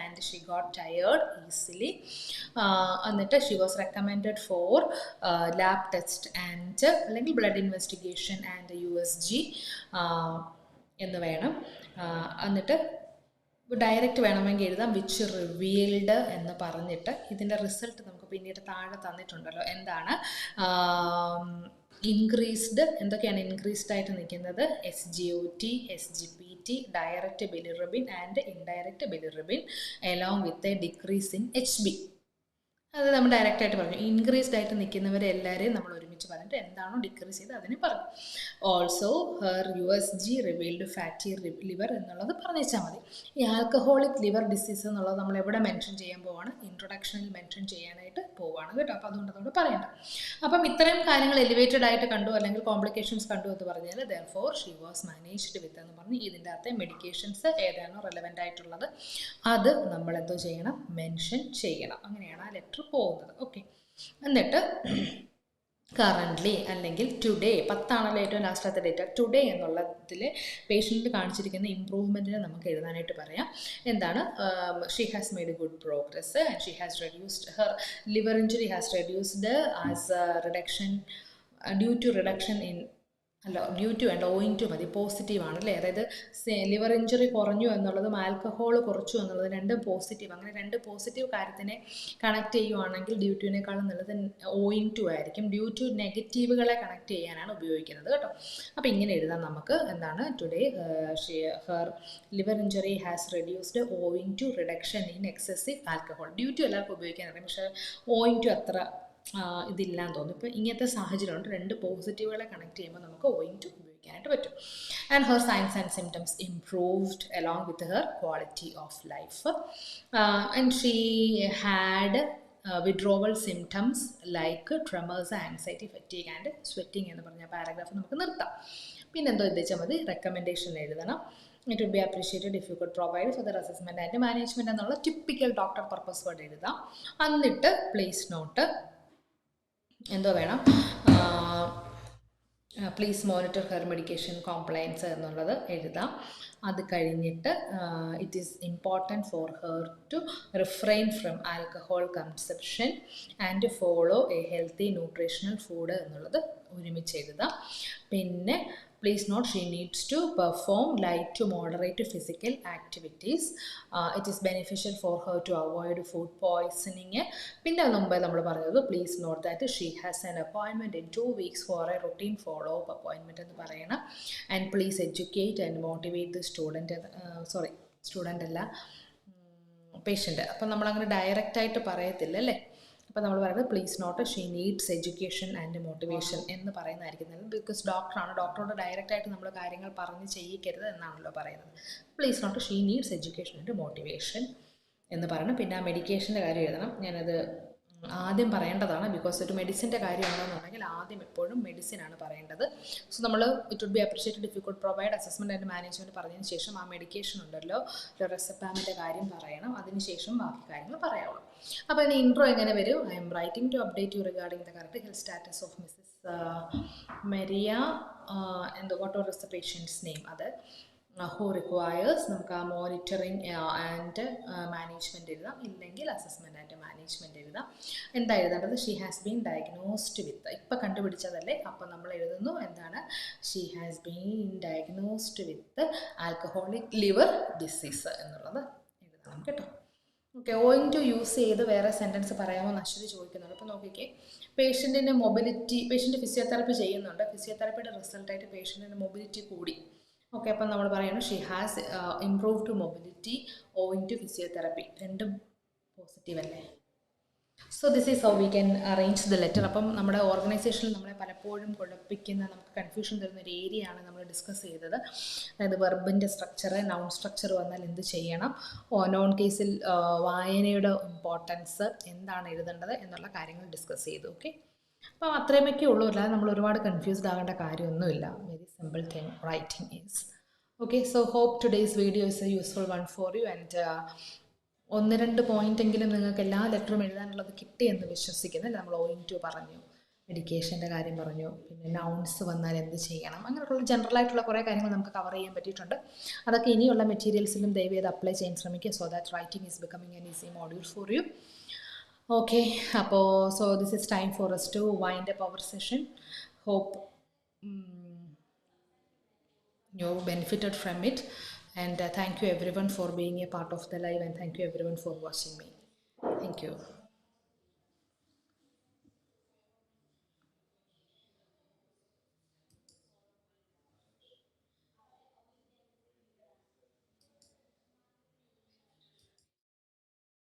and got tired easily. uh, എന്നിട്ട് she was recommended for lab test and അല്ലെങ്കിൽ blood investigation and U S G എന്ന് വേണം. എന്നിട്ട് direct വേണമെങ്കിൽ എഴുതാം which revealed എന്ന് പറഞ്ഞിട്ട് ഇതിന്റെ റിസൾട്ട് നമുക്ക് പിന്നീട് താഴെ തന്നിട്ടുണ്ടല്ലോ. എന്താണ്? ഇൻക്രീസ്ഡ് എന്തൊക്കെയാണ് ഇൻക്രീസ്ഡ് ആയിട്ട് നിൽക്കുന്നത്? S G O T S G P T direct bilirubin and indirect bilirubin along with a decrease in H B അത് നമ്മൾ ഡയറക്റ്റ് ആയിട്ട് പറഞ്ഞു. ഇൻക്രീസ്ഡ് ആയിട്ട് നിൽക്കുന്നവരെ എല്ലാവരെയും നമ്മൾ വിളിച്ച് പറഞ്ഞിട്ട് എന്താണോ ഡിക്രീസ് ചെയ്ത് അതിനെ പറഞ്ഞു. Also her U S G revealed fatty liver എന്നുള്ളത് പറഞ്ഞേച്ചാൽ മതി. ഈ ആൽക്കഹോളിക് ലിവർ ഡിസീസ് എന്നുള്ളത് നമ്മൾ എവിടെ മെൻഷൻ ചെയ്യാൻ പോവാണ്? ഇൻട്രൊഡക്ഷനിൽ മെൻഷൻ ചെയ്യാനായിട്ട് പോവാണ് കേട്ടോ. അപ്പോൾ അതുകൊണ്ട് അതുകൊണ്ട് പറയണ്ട. അപ്പം ഇത്രയും കാര്യങ്ങൾ എലിവേറ്റഡ് ആയിട്ട് കണ്ടു അല്ലെങ്കിൽ കോംപ്ലിക്കേഷൻസ് കണ്ടു എന്ന് പറഞ്ഞാൽ therefore she was managed with എന്ന് പറഞ്ഞ് ഇതിന്റെ അകത്തെ മെഡിക്കേഷൻസ് ഏതാണോ റെലവെന്റ് ആയിട്ടുള്ളത് അത് നമ്മൾ എന്തോ ചെയ്യണം? മെൻഷൻ ചെയ്യണം. അങ്ങനെയാണ് ആ ലെറ്റർ പോകുന്നത്. ഓക്കെ എന്നിട്ട് കറന്റ്ലി അല്ലെങ്കിൽ ടുഡേ പത്താണല്ലോ ഏറ്റവും ലാസ്റ്റത്തെ ഡേറ്റ് ടുഡേ എന്നുള്ളതിൽ പേഷ്യന്റിൽ കാണിച്ചിരിക്കുന്ന ഇമ്പ്രൂവ്മെന്റിനെ നമുക്ക് എഴുതാനായിട്ട് പറയാം. എന്താണ്? She has made good progress and she has reduced her liver injury has reduced as reduction due to reduction in അല്ല due to and owing to മതി പോസിറ്റീവ് ആണ് അല്ലേ? അതായത് ലിവർ ഇഞ്ചുറി കുറഞ്ഞു എന്നുള്ളതും ആൽക്കഹോൾ കുറച്ചു എന്നുള്ളത് രണ്ടും പോസിറ്റീവ് അങ്ങനെ രണ്ട് പോസിറ്റീവ് കാര്യത്തിനെ കണക്ട് ചെയ്യുവാണെങ്കിൽ ഡ്യൂ ടുവിനേക്കാളും നല്ലത് ഓയിങ് ടു ആയിരിക്കും. ഡ്യൂ ടു നെഗറ്റീവുകളെ കണക്ട് ചെയ്യാനാണ് ഉപയോഗിക്കുന്നത് കേട്ടോ. അപ്പോൾ ഇങ്ങനെ എഴുതാം നമുക്ക്. എന്താണ് today her liver injury has reduced owing to reduction in excessive alcohol due to എല്ലാവർക്കും ഉപയോഗിക്കാൻ അറിയാം. പക്ഷേ ഓയിങ് ടു അത്ര ഇതില്ലാന്ന് തോന്നുന്നു. ഇപ്പോൾ ഇങ്ങനത്തെ സാഹചര്യമുണ്ട്. രണ്ട് പോസിറ്റീവുകളെ കണക്ട് ചെയ്യുമ്പോൾ നമുക്ക് ഓയിങ് ടു ഉപയോഗിക്കാനായിട്ട് പറ്റും. And her signs and symptoms improved along with her quality of life and she had withdrawal symptoms like tremors anxiety fatigue and sweating എന്ന് പറഞ്ഞ പാരഗ്രാഫ് നമുക്ക് നിർത്താം. പിന്നെന്തോ എത്തിച്ചാൽ മതി? റെക്കമെൻഡേഷൻ എഴുതണം. It will be appreciated if you could provide for their assessment and management എന്നുള്ള typical doctor purpose word എഴുതാം. എന്നിട്ട് പ്ലേസ് നോട്ട് എന്തോ വേണം. Please monitor her medication compliance എന്നുള്ളത് എഴുതാം. അത് കഴിഞ്ഞിട്ട് it is important for her to refrain from alcohol consumption and follow a healthy nutritional food എന്നുള്ളത് ഒരുമിച്ച് എഴുതാം. പിന്നെ please she needs to perform light to moderate physical activities. Activities it is beneficial four her to avoid food poisoning പിന്നെ മുമ്പേ നമ്മൾ പറഞ്ഞത് please note that she has an അപ്പോയിൻമെന്റ് in two weeks for a routine follow up അപ്പോയിൻമെന്റ് എന്ന് പറയണം. And please educate and motivate the student sorry student അല്ല patient അപ്പം നമ്മളങ്ങനെ ഡയറക്റ്റായിട്ട് പറയത്തില്ല അല്ലേ? അപ്പോൾ നമ്മൾ പറയുന്നത് please note she needs education and motivation എന്ന് പറയുന്നതായിരിക്കും. നല്ലത് ബിക്കോസ് ഡോക്ടറാണ് ഡോക്ടറോട് ഡയറക്റ്റായിട്ട് നമ്മൾ കാര്യങ്ങൾ പറഞ്ഞ് ചെയ്യിക്കരുത് എന്നാണല്ലോ പറയുന്നത്. Please note she needs education and motivation എന്ന് പറയണം. പിന്നെ ആ മെഡിക്കേഷന്റെ കാര്യം എഴുതണം. ഞാനത് ആദ്യം പറയേണ്ടതാണ് ബിക്കോസ് ഒരു മെഡിസിന്റെ കാര്യമാണെന്നുണ്ടെങ്കിൽ ആദ്യം എപ്പോഴും മെഡിസിനാണ് പറയേണ്ടത്. സോ നമ്മൾ it would be appreciated if you could provide assessment and management പറഞ്ഞതിന് ശേഷം ആ മെഡിക്കേഷൻ ഉണ്ടല്ലോ റെസപ്പാമിന്റെ കാര്യം പറയണം അതിനുശേഷം ബാക്കി കാര്യങ്ങൾ പറയാവുള്ളൂ അപ്പോൾ ഇനി ഇൻട്രോ എങ്ങനെ വരും? I'm writing to update you regarding the correct health status of Mrs Maria എന്തോ what or is the patient's name അത് ഹു റിക്വയേഴ്സ് നമുക്ക് ആ മോണിറ്ററിങ് ആൻഡ് മാനേജ്മെന്റ് എഴുതാം. ഇല്ലെങ്കിൽ അസസ്മെന്റ് ആൻഡ് മാനേജ്മെന്റ് എഴുതാം. എന്താ എഴുതേണ്ടത് she has been diagnosed with ഇപ്പം കണ്ടുപിടിച്ചതല്ലേ? അപ്പം നമ്മൾ എഴുതുന്നു എന്താണ്? She has been diagnosed with alcoholic liver disease എന്നുള്ളത് എഴുതണം കേട്ടോ. ഓക്കെ ഓയിങ് ടു യൂസ് ചെയ്ത് വേറെ സെന്റൻസ് പറയാമോ നശ്വതി ചോദിക്കുന്നുണ്ട്. അപ്പോൾ നോക്കിക്കേ. പേഷ്യന്റിന്റെ മൊബിലിറ്റി പേഷ്യന്റ് ഫിസിയോതെറാപ്പി ചെയ്യുന്നുണ്ട്. ഫിസിയോതെറാപ്പിയുടെ റിസൾട്ടായിട്ട് പേഷ്യന്റിന്റെ മൊബിലിറ്റി കൂടി. ഓക്കെ അപ്പം നമ്മൾ പറയുന്നു she has improve to mobility owing to physiotherapy രണ്ടും പോസിറ്റീവ് അല്ലേ? So this is how we can arrange the letter അപ്പം നമ്മുടെ ഓർഗനൈസേഷനിൽ നമ്മളെ പലപ്പോഴും കുഴപ്പിക്കുന്ന നമുക്ക് കൺഫ്യൂഷൻ തരുന്ന ഒരു ഏരിയ ആണ് നമ്മൾ ഡിസ്കസ് ചെയ്തത്. അതായത് വെർബിന്റെ സ്ട്രക്ചർ നൗൺ സ്ട്രക്ചർ വന്നാൽ എന്ത് ചെയ്യണം? നോൺ കേസിൽ വായനയുടെ ഇമ്പോർട്ടൻസ് എന്താണ് എഴുതേണ്ടത് എന്നുള്ള കാര്യങ്ങൾ ഡിസ്കസ് ചെയ്തു. ഓക്കെ അപ്പോൾ അത്രയുമൊക്കെ ഉള്ളൂ. അല്ലാതെ നമ്മൾ ഒരുപാട് കൺഫ്യൂസ്ഡ് ആകേണ്ട കാര്യമൊന്നുമില്ല. Very simple thing writing is okay so hope today's video is a useful one for you and ഒന്ന് രണ്ട് പോയിന്റ് എങ്കിലും നിങ്ങൾക്ക് എല്ലാ ലെറ്ററും എഴുതാനുള്ളത് കിട്ടിയെന്ന് വിശ്വസിക്കുന്നു. നമ്മൾ ഓയിൻ ടു പറഞ്ഞു. മെഡിക്കേഷന്റെ കാര്യം പറഞ്ഞു. പിന്നെ നൗൺസ് വന്നാൽ എന്ത് ചെയ്യണം? അങ്ങനെയുള്ള ജനറൽ ആയിട്ടുള്ള കുറേ കാര്യങ്ങൾ നമുക്ക് കവർ ചെയ്യാൻ പറ്റിയിട്ടുണ്ട്. അതൊക്കെ ഇനിയുള്ള മെറ്റീരിയൽസിലും ദയവ് ചെയ്ത് അപ്ലൈ ചെയ്യാൻ ശ്രമിക്കുക. So that writing is becoming an easy module for you okay അപ്പോൾ so this is time for us to wind up our session hope you benefited from it and uh, thank you everyone for being a part of the live and thank you everyone for watching me thank you